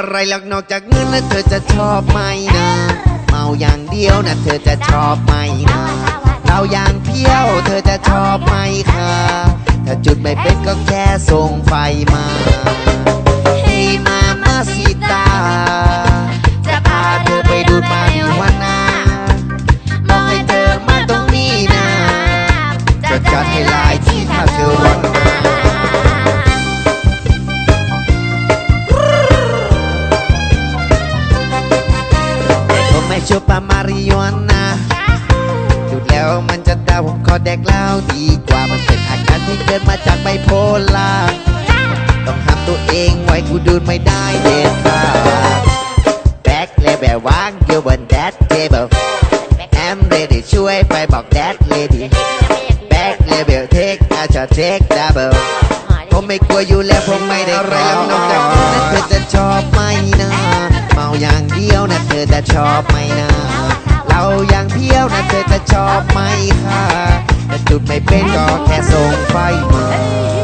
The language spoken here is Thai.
อะไรหรอกนอกจากเงินนะเธอจะชอบไหมนะ เมาอย่างเดียวนะเธอจะชอบไหมนะเราอย่างเพี้ยวเธอจะชอบไหมคะถ้าจุดไม่เป็นก็แค่ส่งไฟมาให้มามาสิตา จะพาเธอไปดูดมาดิวานาบอกให้เธอมาตรงนี้นะจะจัดให้ลายที่ถ้าเธอวัน ชอบปามาริโอนาดูดแล้วมันจะตาผมขอแดกเหล้าดีกว่ามันเป็นอาการที่เกิดมาจากไบโพล่าต้องห้ามตัวเองไว้กูดูดไม่ได้เด็ดขาดแบ็คเลเบลวางอยู่บนแดดเทเบิลแอมเรดี้ช่วยไปบอกแดดเลดี้แบ็คเลเบลเทคอาจจะเทคดับเบิลผมไม่กลัวอยู่แล้วผมไม่ได้อะไรแล้วนอกจากนั้นเธอจะชอบ ชอบไหมนะเราอย่างเที่ยวนะเธอจะชอบไหมคะแต่จุดไม่เป็นก็แค่ส่งไฟมา